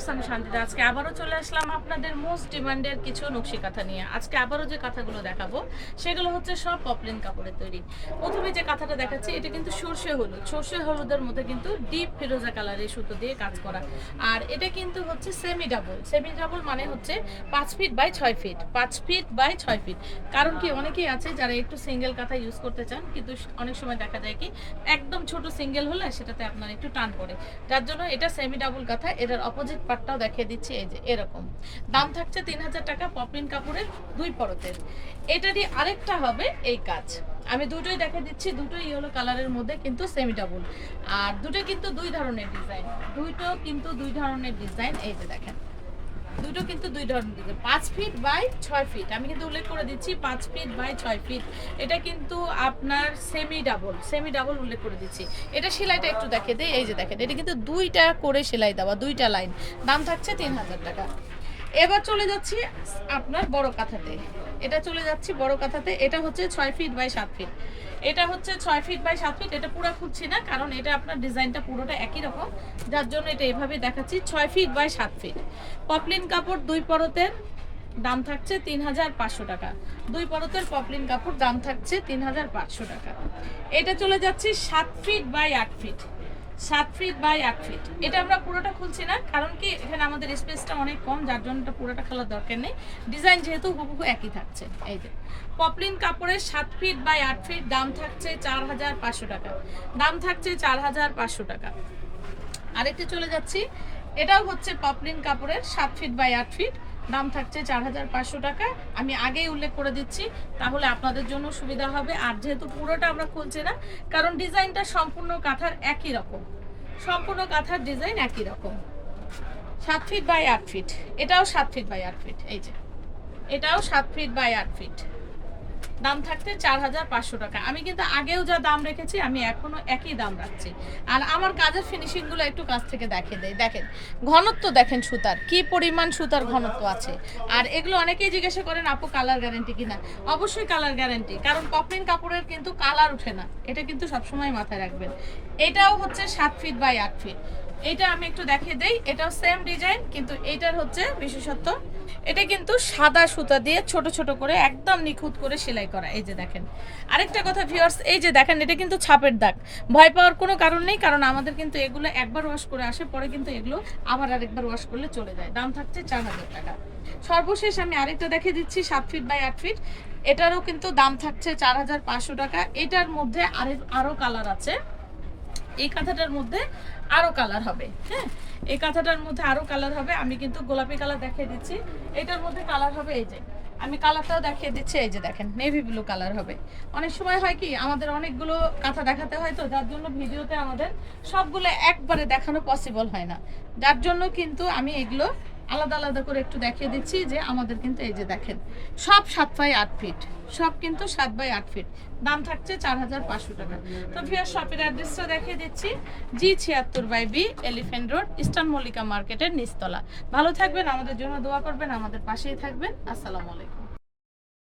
Viewers আমি শান্তিতে আজকে আবারও চলে আসলাম আপনাদের মোস্ট ডিমান্ডের কিছু নকশি কাঁথা নিয়ে। আজকে আবারও যে কাঁথাগুলো দেখাবো, সেগুলো হচ্ছে সব পপলিন কাপড়ের তৈরি। প্রথমে যে কাঁথাটা দেখাচ্ছি, এটা কিন্তু সর্ষে হলুদ। সর্ষে হলুদের মধ্যে কিন্তু ডিপ ফিরোজা কালারের সুতো দিয়ে কাজ করা। আর এটা কিন্তু হচ্ছে সেমি ডাবল সেমি ডাবল মানে হচ্ছে পাঁচ ফিট বাই ছয় ফিট পাঁচ ফিট বাই ছয় ফিট কারণ কি, অনেকেই আছে যারা একটু সিঙ্গেল কাঁথা ইউজ করতে চান, কিন্তু অনেক সময় দেখা যায় কি, একদম ছোট সিঙ্গেল হলে সেটাতে আপনার একটু টান পড়ে। যার জন্য এটা সেমি ডাবল কাঁথা, এটার অপোজিট পার্টটাও দেখিয়ে দিচ্ছি, এই যে এরকম। দাম থাকছে তিন হাজার টাকা পপলিন কাপড়ের দুই পরতের। এটারই আরেকটা হবে এই কাজ। আমি দুটোই দেখে দিচ্ছি, দুটোই ইয়েলো কালারের মধ্যে কিন্তু সেমি ডাবল আর দুটো কিন্তু দুই ধরনের ডিজাইন দুটো কিন্তু দুই ধরনের ডিজাইন এই যে দেখেন। দুটো কিন্তু দুই ধরনের পাঁচ ফিট বাই ছয় ফিট আমি কিন্তু উল্লেখ করে দিচ্ছি, পাঁচ ফিট বাই ছয় ফিট এটা কিন্তু আপনার সেমি ডাবল সেমি ডাবল উল্লেখ করে দিচ্ছি। এটা সেলাইটা একটু দেখে দেয় এই যে দেখেন, এটা কিন্তু দুইটা করে সেলাই দেওয়া, দুইটা লাইন দাম থাকছে তিন হাজার টাকা। এবার চলে যাচ্ছি আপনার বড় কাঁথাতে। এটা চলে যাচ্ছি বড় কাঁথাতে। এটা হচ্ছে ছয় ফিট বাই সাত ফিট এটা হচ্ছে ছয় ফিট বাই সাত ফিট এটা পুরো খুঁজছি না, কারণ এটা আপনার ডিজাইনটা পুরোটা একই রকম। যার জন্য এটা এভাবে দেখাচ্ছি। ছয় ফিট বাই সাত ফিট পপলিন কাপড় দুই পরতের দাম থাকছে তিন হাজার পাঁচশো টাকা। দুই পরতের পপলিন কাপড় দাম থাকছে তিন হাজার পাঁচশো টাকা। এটা চলে যাচ্ছি সাত ফিট বাই আট ফিট সাত ফিট বাই আট ফিট এটা আমরা পুরোটা খুলছি না, কারণ কি এখানে আমাদের স্পেসটা অনেক কম, যার জন্য পুরোটা খেলার দরকার নেই। ডিজাইন যেহেতু হুবহু একই থাকছে, এই যে। পপলিন কাপড়ের সাত ফিট বাই আট ফিট দাম থাকছে চার হাজার পাঁচশো টাকা। দাম থাকছে চার হাজার পাঁচশো টাকা। আরেকটি চলে যাচ্ছি। এটাও হচ্ছে পপলিন কাপড়ের সাত ফিট বাই আট ফিট দাম থাকছে চার হাজার পাঁচশো টাকা। আমি আগেই উল্লেখ করে দিচ্ছি, তাহলে আপনাদের জন্য সুবিধা হবে। আর যেহেতু পুরোটা আমরা খুলছি না, কারণ ডিজাইনটা সম্পূর্ণ কাঁথার একই রকম। সম্পূর্ণ কাঁথার ডিজাইন একই রকম। সাত ফিট বাই আট ফিট এটাও সাত ফিট বাই আট ফিট এই যে। এটাও সাত ফিট বাই আট ফিট দাম থাকতে চার হাজার পাঁচশো টাকা। আমি কিন্তু আগেও যা দাম রেখেছি, আমি এখনও একই দাম রাখছি। আর আমার কাজের ফিনিশিংগুলো একটু কাছ থেকে দেখে দেয় দেখেন, ঘনত্ব দেখেন সুতার, কি পরিমাণ সুতার ঘনত্ব আছে। আর এগুলো অনেকেই জিজ্ঞাসা করেন, আপু কালার গ্যারান্টি কিনা? অবশ্যই কালার গ্যারেন্টি কারণ পপলিন কাপড়ের কিন্তু কালার ওঠে না। এটা কিন্তু সবসময় মাথায় রাখবেন। এটাও হচ্ছে সাত ফিট বাই আট ফিট এটা আমি একটু দেখিয়ে দেই, এটাও সেম ডিজাইন কিন্তু এটার হচ্ছে বিশেষত্ব এটা কিন্তু সাদা সুতা দিয়ে ছোট ছোট করে একদম নিখুঁত করে সেলাই করা, এই যে দেখেন। আরেকটা কথা ভিউয়ার্স এই যে দেখেন, এটা কিন্তু ছাপের দাগ। ভয় পাওয়ার কোনো কারণ নেই, কারণ আমাদের কিন্তু এগুলো একবার ওয়াশ করে আসে, পরে কিন্তু এগুলো আবার আরেকবার ওয়াশ করলে চলে যায়। দাম থাকছে চার হাজার টাকা। সর্বশেষ আমি আরেকটা দেখে দিচ্ছি, সাত ফিট বাই আট ফিট এটারও কিন্তু দাম থাকছে চার হাজার পাঁচশো টাকা। এটার মধ্যে আরে আরও কালার আছে। এই কাঁথাটার মধ্যে আরও কালার হবে হ্যাঁ? এই কাঁথাটার মধ্যে আরও কালার হবে, আমি কিন্তু গোলাপি কালার দেখিয়ে দিচ্ছি। এটার মধ্যে কালার হবে এই যে। আমি কালারটাও দেখিয়ে দিচ্ছি, এই যে দেখেন নেভি ব্লু কালার হবে। অনেক সময় হয় কি, আমাদের অনেকগুলো কাঁথা দেখাতে হয় তো, যার জন্য ভিডিওতে আমাদের সবগুলো একবারে দেখানো পসিবল হয় না। যার জন্য কিন্তু আমি এগুলো আলাদা আলাদা করে একটু দেখিয়ে দিচ্ছি যে আমাদের কিন্তু এই যে দেখেন, সব সাত বাই আট ফিট সব কিন্তু সাত বাই আট ফিট দাম থাকছে চার হাজার পাঁচশো টাকা। তো ভিয়ার শপের অ্যাড্রেসটা দেখিয়ে দিচ্ছি, জি ছিয়াত্তর by B elephant road eastern Mallika মার্কেটের নিচতলা। ভালো থাকবেন, আমাদের জন্য দোয়া করবেন, আমাদের পাশেই থাকবেন, আসসালামু আলাইকুম।